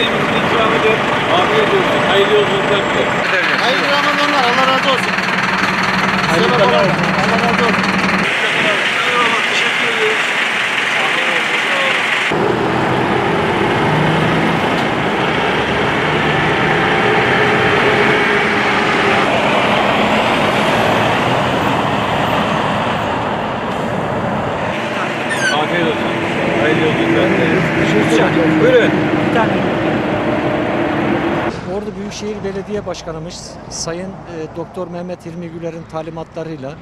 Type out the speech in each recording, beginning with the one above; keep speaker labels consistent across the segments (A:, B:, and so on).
A: belediyemizin ikramıdır. Afiyet olsun. Hayırlı yolculuklar dilerim.
B: Hayırlı Ramazanlar. Allah razı olsun. Hayırlı Allah razı olsun.
A: Afiyet olsun. Hayırlı yolculuklar dileriz. Buyurun.
C: Ordu Büyükşehir Belediye Başkanımız Sayın e, Doktor Mehmet Hilmi Güler'in talimatlarıyla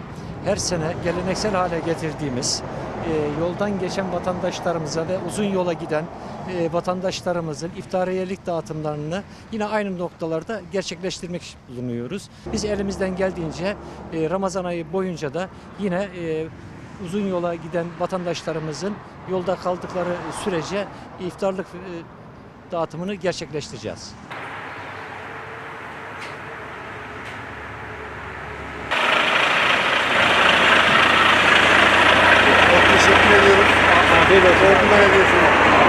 C: her sene geleneksel hale getirdiğimiz e, yoldan geçen vatandaşlarımıza ve uzun yola giden e, vatandaşlarımızın iftariyelik dağıtımlarını yine aynı noktalarda gerçekleştirmek bulunuyoruz. Biz elimizden geldiğince e, Ramazan ayı boyunca da yine e, uzun yola giden vatandaşlarımızın yolda kaldıkları sürece iftarlık e, dağıtımını gerçekleştireceğiz.
B: Çok teşekkür ediyoruz.
A: Afiyet olsun.